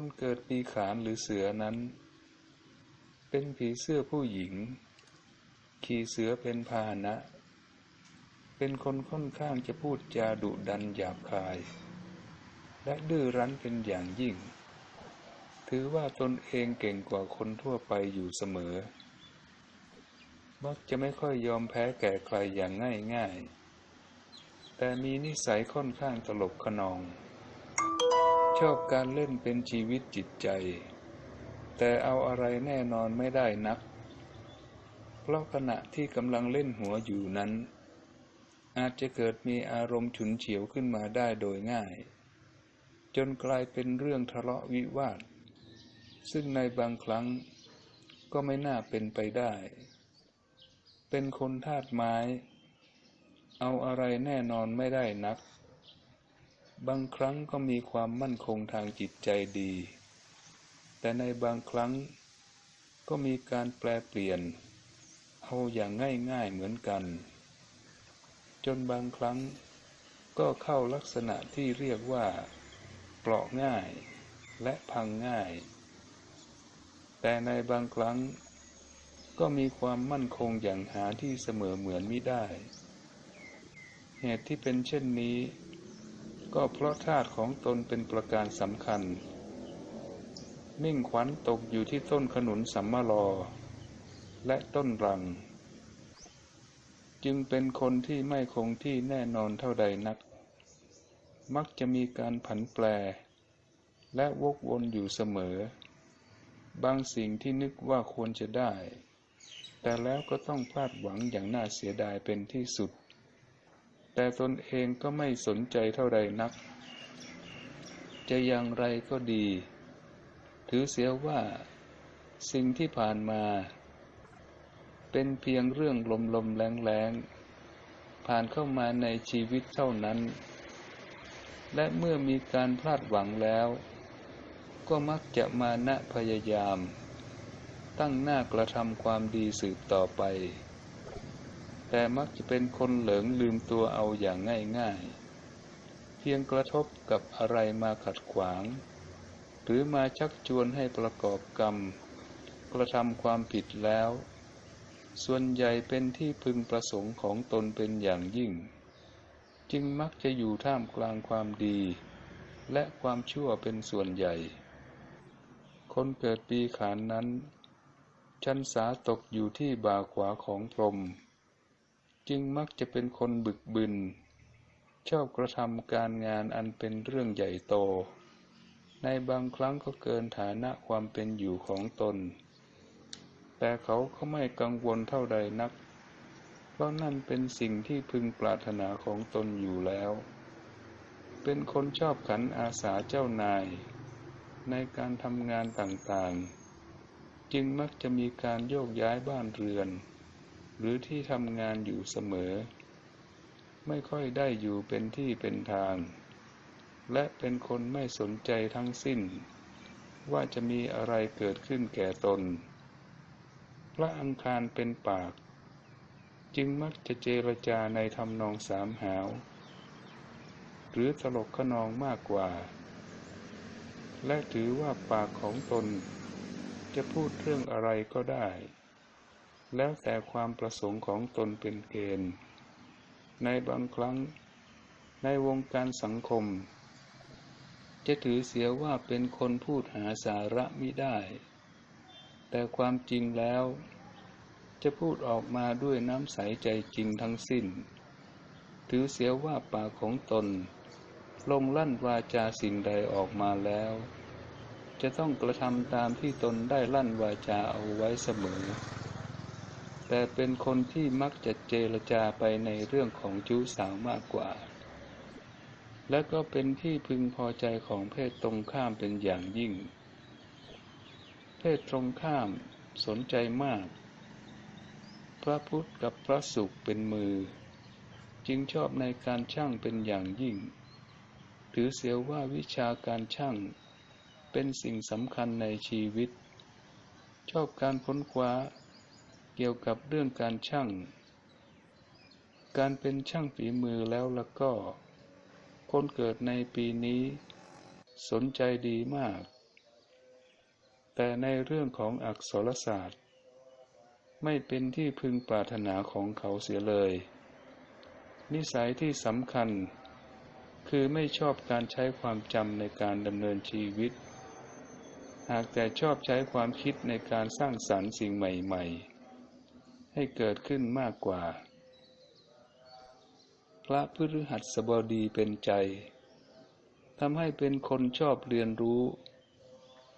คนเกิดปีขานหรือเสือนั้น เป็นผีเสื้อผู้หญิง ขี่เสือเป็นพาหนะ เป็นคนค่อนข้างจะพูดจาดุดันหยาบคาย และดื้อรั้นเป็นอย่างยิ่ง ถือว่าตนเองเก่งกว่าคนทั่วไปอยู่เสมอ มักจะไม่ค่อยยอมแพ้แก่ใครอย่างง่ายๆ แต่มีนิสัยค่อนข้างตลกขนอง ชอบการเล่นเป็นชีวิตจิตใจ แต่เอาอะไรแน่นอนไม่ได้นัก เพราะขณะที่กำลังเล่นหัวอยู่นั้น อาจจะเกิดมีอารมณ์ฉุนเฉียวขึ้นมาได้โดยง่าย จนกลายเป็นเรื่องทะเลาะวิวาท ซึ่งในบางครั้งก็ไม่น่าเป็นไปได้ เป็นคนธาตุไม้ เอาอะไรแน่นอนไม่ได้นัก บางครั้งก็มีความมั่นคงทางจิตใจดี แต่ในบางครั้งก็มีการแปลเปลี่ยน เอาอย่างง่ายๆเหมือนกัน จนบางครั้งก็เข้าลักษณะที่เรียกว่า เปราะง่ายและพังง่าย แต่ในบางครั้งก็มีความมั่นคงอย่างหาที่เสมอเหมือนไม่ได้ เหตุที่เป็นเช่นนี้ ก็เพราะธาตุของตนเป็นประการสำคัญ มิ่งขวัญตกอยู่ที่ต้นขนุนสัมมาลอ และต้นรัง จึงเป็นคนที่ไม่คงที่แน่นอนเท่าใดนัก มักจะมีการผันแปร และวกวนอยู่เสมอ บางสิ่งที่นึกว่าควรจะได้ แต่แล้วก็ต้องพลาดหวังอย่างน่าเสียดายเป็นที่สุด แต่ตนเองก็ไม่สนใจเท่าใดนัก จะอย่างไรก็ดี ถือเสียว่า สิ่งที่ผ่านมา เป็นเพียงเรื่องลมลมแรงแรงผ่านเข้ามาในชีวิตเท่านั้น และเมื่อมีการพลาดหวังแล้ว ก็มักจะมาณพยายาม ตั้งหน้ากระทำความดีสืบต่อไป แต่มักจะเป็นคนเหลิงลืมตัวเอาอย่างง่ายๆ เพียงกระทบกับอะไรมาขัดขวาง หรือมาชักชวนให้ประกอบกรรม กระทำความผิดแล้ว ส่วนใหญ่เป็นที่พึงประสงค์ของตนเป็นอย่างยิ่ง จึงมักจะอยู่ท่ามกลางความดี และความชั่วเป็นส่วนใหญ่ คนเกิดปีขานนั้น ชันสาตกอยู่ที่บ่าขวาของพรหม จึงมักจะเป็นคนบึกบึน ชอบกระทำการงานอันเป็นเรื่องใหญ่โต ในบางครั้งก็เกินฐานะความเป็นอยู่ของตน แต่เขาก็ไม่กังวลเท่าใดนัก เพราะนั่นเป็นสิ่งที่พึงปรารถนาของตนอยู่แล้ว เป็นคนชอบขันอาสาเจ้านาย ในการทำงานต่างๆ จึงมักจะมีการโยกย้ายบ้านเรือน หรือที่ทำงานอยู่เสมอ ไม่ค่อยได้อยู่เป็นที่เป็นทาง และเป็นคนไม่สนใจทั้งสิ้น ว่าจะมีอะไรเกิดขึ้นแก่ตน พระอังคารเป็นปาก จึงมักจะเจรจาในทำนองสามหาว หรือตลกขนองมากกว่า และถือว่าปากของตนจะพูดเรื่องอะไรก็ได้ แล้วแต่ความประสงค์ของตนเป็นเกณฑ์ ในบางครั้ง ในวงการสังคม จะถือเสียว่าเป็นคนพูดหาสาระไมิได้ แต่ความจริงแล้ว จะพูดออกมาด้วยน้ำใสใจจริงทั้งสิ้น ถือเสียว่าปากของตน ลงลั่นวาจาสิ่งใดออกมาแล้ว จะต้องกระทำตามที่ตนได้ลั่นวาจาเอาไว้เสมอ แต่เป็นคนที่มักจะเจรจาไปในเรื่องของจู้สาวมากกว่า และก็เป็นที่พึงพอใจของเพศตรงข้ามเป็นอย่างยิ่ง เพศตรงข้ามสนใจมาก พระพุทธกับพระสุขเป็นมือ จึงชอบในการช่างเป็นอย่างยิ่ง ถือเสียว่าวิชาการช่างเป็นสิ่งสำคัญในชีวิต ชอบการค้นคว้า เกี่ยวกับเรื่องการช่าง การเป็นช่างฝีมือแล้วแล้วก็ คนเกิดในปีนี้ สนใจดีมาก แต่ในเรื่องของอักษรศาสตร์ ไม่เป็นที่พึงปรารถนาของเขาเสียเลย นิสัยที่สำคัญ คือไม่ชอบการใช้ความจำในการดำเนินชีวิตหากแต่ชอบใช้ความคิดในการสร้างสรรค์สิ่งใหม่ ๆ ให้เกิดขึ้นมากกว่า พระพฤหัสบดีเป็นใจทำให้เป็นคนชอบเรียนรู้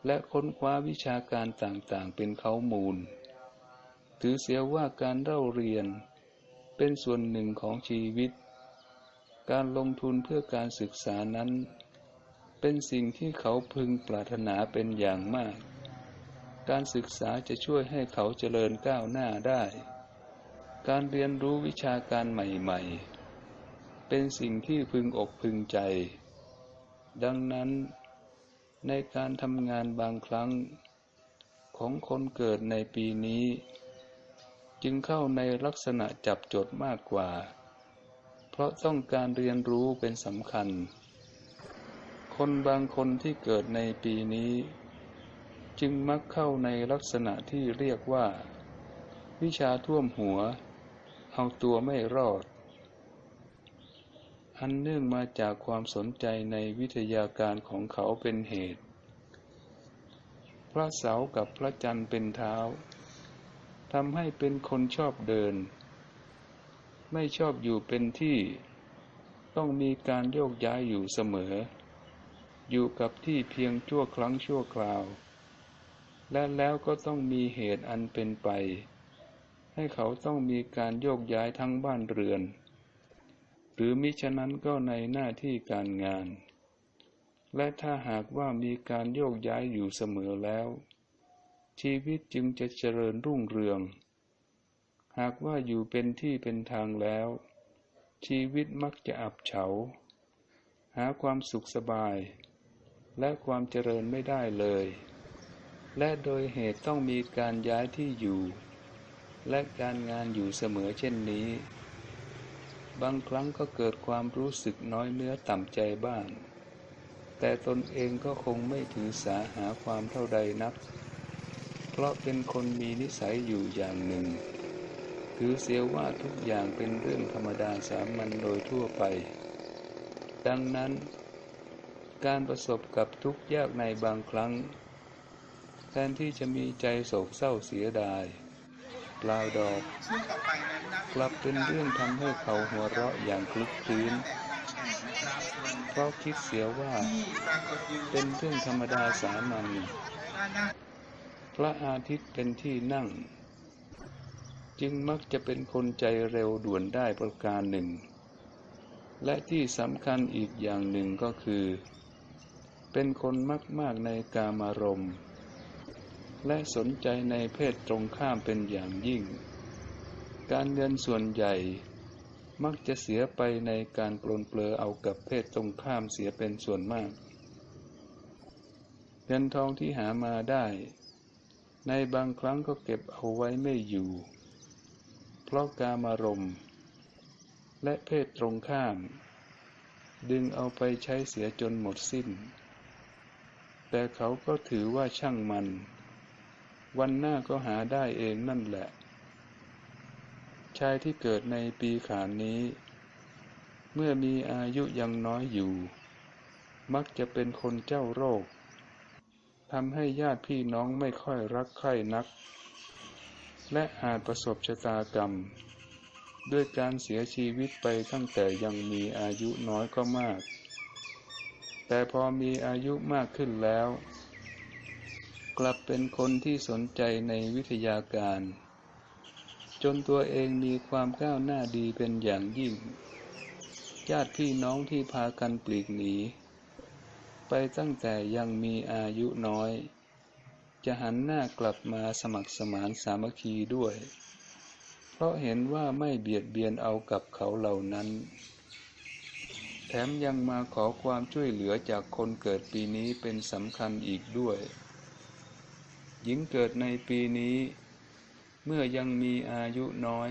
และค้นคว้าวิชาการต่างๆ เป็นเขามูล ถือเสียว่าการเล่าเรียน เป็นส่วนหนึ่งของชีวิต การลงทุนเพื่อการศึกษานั้น เป็นสิ่งที่เขาพึงปรารถนาเป็นอย่างมาก การศึกษาจะช่วยให้เขาเจริญก้าวหน้าได้ การเรียนรู้วิชาการใหม่ๆ เป็นสิ่งที่พึงอกพึงใจ ดังนั้นในการทำงานบางครั้ง ของคนเกิดในปีนี้ จึงเข้าในลักษณะจับจดมากกว่า เพราะต้องการเรียนรู้เป็นสำคัญ คนบางคนที่เกิดในปีนี้ จึงมักเข้าในลักษณะที่เรียกว่า วิชาท่วมหัว เอาตัวไม่รอด อันเนื่องมาจากความสนใจในวิทยาการของเขาเป็นเหตุ พระเสากับพระจันทร์เป็นเท้าทำให้เป็นคนชอบเดิน ไม่ชอบอยู่เป็นที่ ต้องมีการโยกย้ายอยู่เสมอ อยู่กับที่เพียงชั่วครั้งชั่วคราว และแล้วก็ต้องมีเหตุอันเป็นไป ให้เขาต้องมีการโยกย้ายทั้งบ้านเรือน หรือมิฉะนั้นก็ในหน้าที่การงาน และถ้าหากว่ามีการโยกย้ายอยู่เสมอแล้ว ชีวิตจึงจะเจริญรุ่งเรือง หากว่าอยู่เป็นที่เป็นทางแล้ว ชีวิตมักจะอับเฉา หาความสุขสบาย และความเจริญไม่ได้เลย และโดยเหตุต้องมีการย้ายที่อยู่ และการงานอยู่เสมอเช่นนี้ บางครั้งก็เกิดความรู้สึกน้อยเนื้อต่ำใจบ้าง แต่ตนเองก็คงไม่ถือสาหาความเท่าใดนัก เพราะเป็นคนมีนิสัยอยู่อย่างหนึ่ง ถือเสียว่าทุกอย่างเป็นเรื่องธรรมดาสามัญโดยทั่วไป ดังนั้น การประสบกับทุกข์ยากในบางครั้ง แทนที่จะมีใจโศกเศร้าเสียดาย ปลายดอก กลับเป็นเรื่องทำให้เขาหัวเราะอย่างคลึกคลื้นเพราะคิดเสียว่า เป็นเรื่องธรรมดาสามัญพระอาทิตย์เป็นที่นั่ง จึงมักจะเป็นคนใจเร็วด่วนได้ประการหนึ่ง และที่สำคัญอีกอย่างหนึ่งก็คือ เป็นคนมาก ๆ ในกามารมณ์ และสนใจในเพศตรงข้ามเป็นอย่างยิ่ง การเงินส่วนใหญ่ มักจะเสียไปในการปลนเปลือเอากับเพศตรงข้ามเสียเป็นส่วนมาก เงินทองที่หามาได้ ในบางครั้งก็เก็บเอาไว้ไม่อยู่ เพราะการมารมและเพศตรงข้าม ดึงเอาไปใช้เสียจนหมดสิ้น แต่เขาก็ถือว่าช่างมัน วันหน้าก็หาได้เองนั่นแหละ ชายที่เกิดในปีขานนี้ เมื่อมีอายุยังน้อยอยู่ มักจะเป็นคนเจ้าโรคทำให้ญาติพี่น้องไม่ค่อยรักใคร่นัก และอาจประสบชะตากรรม ด้วยการเสียชีวิตไปตั้งแต่ยังมีอายุน้อยก็มาก แต่พอมีอายุมากขึ้นแล้ว กลับเป็นคนที่สนใจในวิทยาการ จนตัวเองมีความก้าวหน้าดีเป็นอย่างยิ่ง ญาติพี่น้องที่พากันปลีกหนี ไปตั้งแต่ยังมีอายุน้อย จะหันหน้ากลับมาสมัครสมานสามัคคีด้วย เพราะเห็นว่าไม่เบียดเบียนเอากับเขาเหล่านั้นแถมยังมาขอความช่วยเหลือจากคนเกิดปีนี้เป็นสำคัญอีกด้วย หญิงเกิดในปีนี้ เมื่อยังมีอายุน้อย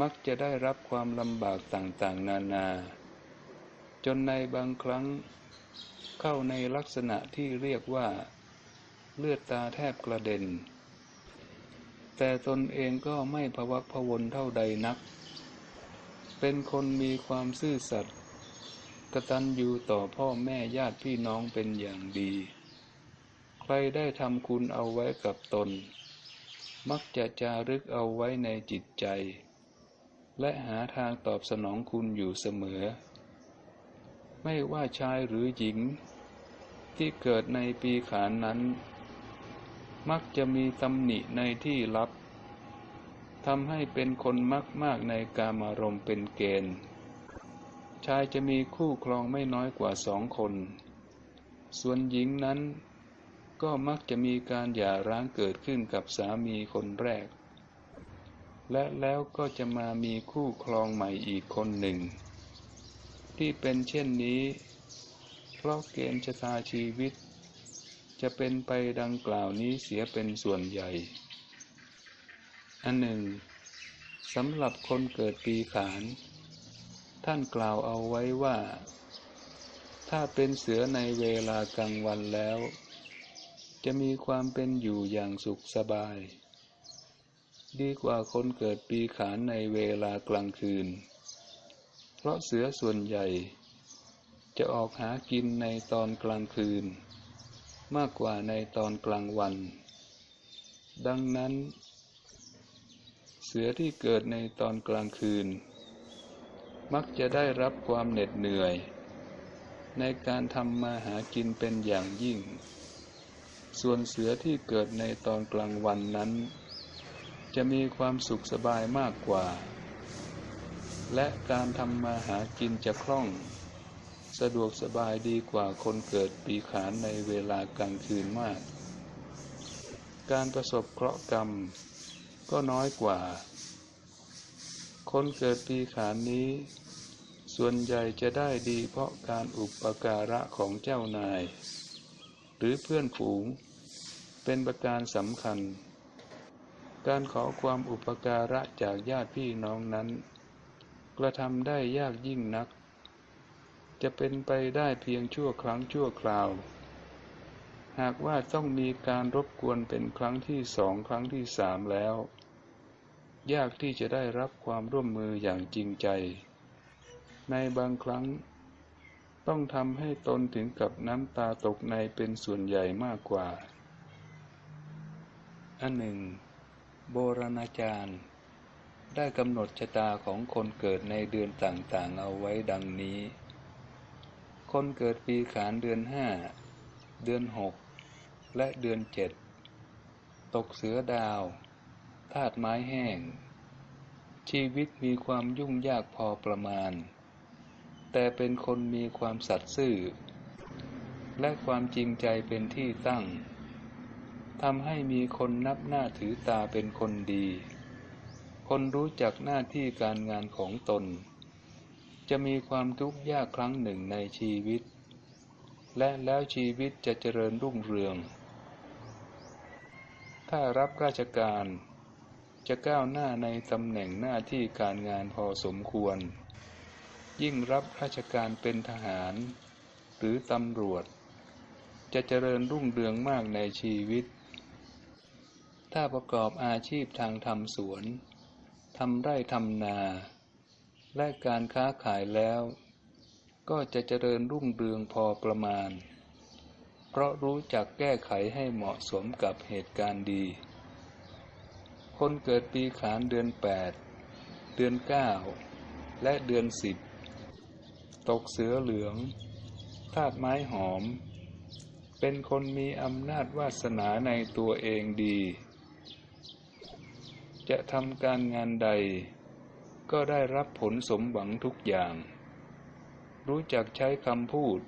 มักจะได้รับความลำบากต่างๆ นานา จนในบางครั้งเข้าในลักษณะที่เรียกว่า เลือดตาแทบกระเด็น แต่ตนเองก็ไม่พวักพวนเท่าใดนัก เป็นคนมีความซื่อสัตย์กตัญญูต่อพ่อแม่ญาติพี่น้องเป็นอย่างดี รได้ทำคุณเอาไว้กับตน มักจะจารึกเอาไว้ในจิตใจ และหาทางตอบสนองคุณอยู่เสมอ ไม่ว่าชายหรือหญิง ที่เกิดในปีขานนั้น มักจะมีตำหนิในที่ลับทำให้เป็นคนมักมากในกามารมณ์เป็นเกณฑ์ ชายจะมีคู่ครองไม่น้อยกว่าสองคน ส่วนหญิงนั้น ก็มักจะมีการหย่าร้างเกิดขึ้นกับสามีคนแรก และแล้วก็จะมามีคู่ครองใหม่อีกคนหนึ่ง ที่เป็นเช่นนี้ เพราะเกณฑ์ชะตาชีวิต จะเป็นไปดังกล่าวนี้เสียเป็นส่วนใหญ่ อันหนึ่งสำหรับคนเกิดปีขาน ท่านกล่าวเอาไว้ว่า ถ้าเป็นเสือในเวลากลางวันแล้ว จะมีความเป็นอยู่อย่างสุขสบาย ดีกว่าคนเกิดปีขานในเวลากลางคืน เพราะเสือส่วนใหญ่ จะออกหากินในตอนกลางคืน มากกว่าในตอนกลางวัน ดังนั้น เสือที่เกิดในตอนกลางคืน มักจะได้รับความเหน็ดเหนื่อย ในการทำมาหากินเป็นอย่างยิ่ง ส่วนเสือที่เกิดในตอนกลางวันนั้น จะมีความสุขสบายมากกว่า และการทำมาหากินจะคล่อง สะดวกสบายดีกว่าคนเกิดปีขานในเวลากลางคืนมาก การประสบเคราะห์กรรมก็น้อยกว่า คนเกิดปีขานนี้ ส่วนใหญ่จะได้ดีเพราะการอุปการะของเจ้านาย หรือเพื่อนฝูง เป็นประการสำคัญ การขอความอุปการะจากญาติพี่น้องนั้น กระทำได้ยากยิ่งนัก จะเป็นไปได้เพียงชั่วครั้งชั่วคราว หากว่าต้องมีการรบกวนเป็นครั้งที่สองครั้งที่สามแล้ว ยากที่จะได้รับความร่วมมืออย่างจริงใจ ในบางครั้ง ต้องทำให้ตนถึงกับน้ำตาตกในเป็นส่วนใหญ่มากกว่า อันหนึ่ง โบราณอาจารย์ ได้กำหนดชะตาของคนเกิดในเดือนต่างๆเอาไว้ดังนี้ คนเกิดปีขานเดือนห้า เดือนหก และเดือนเจ็ด ตกเสือดาวธาตุไม้แห้ง ชีวิตมีความยุ่งยากพอประมาณ แต่เป็นคนมีความสัตย์ซื่อ และความจริงใจเป็นที่ตั้งทำให้มีคนนับหน้าถือตาเป็นคนดี คนรู้จักหน้าที่การงานของตน จะมีความทุกข์ยากครั้งหนึ่งในชีวิต และแล้วชีวิตจะเจริญรุ่งเรือง ถ้ารับราชการจะก้าวหน้าในตำแหน่งหน้าที่การงานพอสมควร ยิ่งรับราชการเป็นทหาร หรือตำรวจ จะเจริญรุ่งเรืองมากในชีวิต ถ้าประกอบอาชีพทางทำสวนทำไร่ทำนา และการค้าขายแล้ว ก็จะเจริญรุ่งเรืองพอประมาณ เพราะรู้จักแก้ไขให้เหมาะสมกับเหตุการณ์ดี คนเกิดปีขานเดือนแปดเดือนเก้าและเดือนสิบ ตกเสือเหลือง ธาตุไม้หอม เป็นคนมีอำนาจวาสนาในตัวเองดี จะทำการงานใด ก็ได้รับผลสมหวังทุกอย่าง รู้จักใช้คำพูด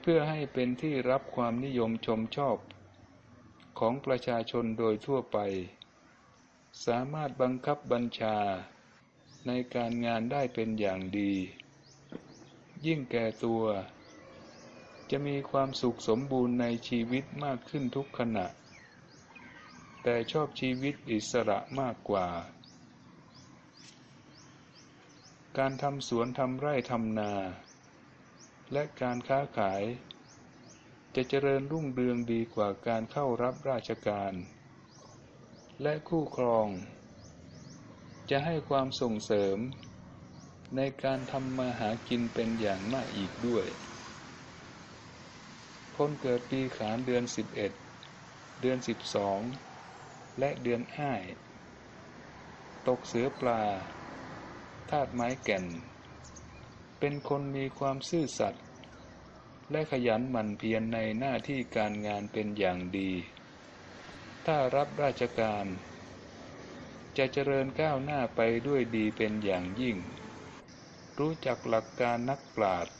เพื่อให้เป็นที่รับความนิยมชมชอบ ของประชาชนโดยทั่วไป สามารถบังคับบัญชาในการงานได้เป็นอย่างดี ยิ่งแก่ตัว จะมีความสุขสมบูรณ์ในชีวิตมากขึ้นทุกขณะ แต่ชอบชีวิตอิสระมากกว่า การทำสวนทำไร่ทำนา และการค้าขายจจะเจริญรุ่งเรืองดีกว่าการเข้ารับราชการ และคู่ครอง จะให้ความส่งเสริม ในการทำมาหากินเป็นอย่างมากอีกด้วย คนเกิดปีขานเดือน11เดือน12และเดือนอ้าย ตกเสือปลา ธาตุไม้แก่น เป็นคนมีความซื่อสัตย์และขยันหมั่นเพียรในหน้าที่การงานเป็นอย่างดี ถ้ารับราชการ จะเจริญก้าวหน้าไปด้วยดีเป็นอย่างยิ่ง รู้จักหลักการนักปราชญ์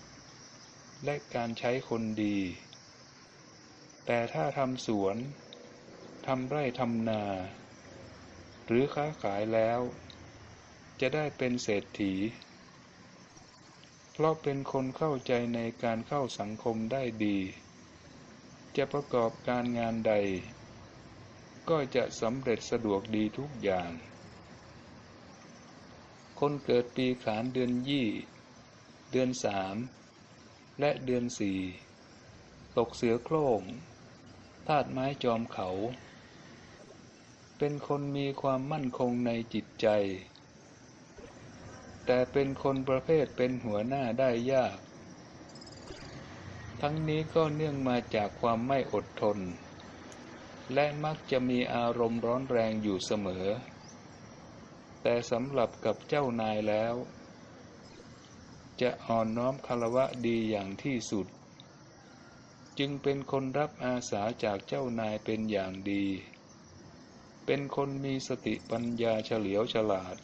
และการใช้คนดี แต่ถ้าทำสวนทำไร่ทำนา หรือค้าขายแล้ว จะได้เป็นเศรษฐี เพราะเป็นคนเข้าใจในการเข้าสังคมได้ดี จะประกอบการงานใด ก็จะสำเร็จสะดวกดีทุกอย่าง คนเกิดปีขานเดือนยี่ เดือนสาม และเดือนสี่ ตกเสือโคร่งธาตุไม้จอมเขา เป็นคนมีความมั่นคงในจิตใจ แต่เป็นคนประเภทเป็นหัวหน้าได้ยาก ทั้งนี้ก็เนื่องมาจากความไม่อดทน และมักจะมีอารมณ์ร้อนแรงอยู่เสมอ แต่สำหรับกับเจ้านายแล้ว จะอ่อนน้อมคารวะดีอย่างที่สุด จึงเป็นคนรับอาสาจากเจ้านายเป็นอย่างดี เป็นคนมีสติปัญญาเฉลียวฉลาด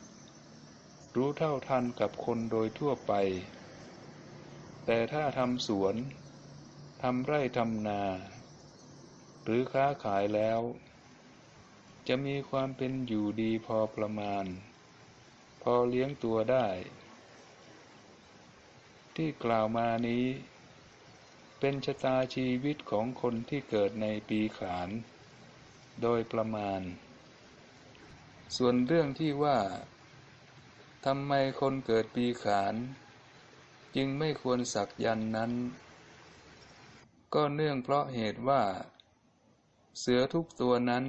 รู้เท่าทันกับคนโดยทั่วไป แต่ถ้าทำสวนทำไร่ทำนา หรือค้าขายแล้วจะมีความเป็นอยู่ดีพอประมาณ พอเลี้ยงตัวได้ ที่กล่าวมานี้ เป็นชะตาชีวิตของคนที่เกิดในปีขาน โดยประมาณ ส่วนเรื่องที่ว่าทำไมคนเกิดปีขาน จึงไม่ควรสักยันนั้น ก็เนื่องเพราะเหตุว่า เสือทุกตัวนั้น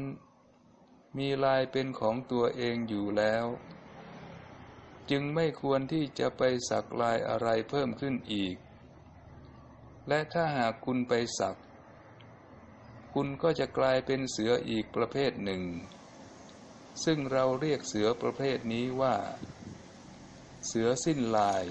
มีลายเป็นของตัวเองอยู่แล้ว จึงไม่ควรที่จะไปสักลายอะไรเพิ่มขึ้นอีก และถ้าหากคุณไปสัก คุณก็จะกลายเป็นเสืออีกประเภทหนึ่ง ซึ่งเราเรียกเสือประเภทนี้ว่า เสือสิ้นลาย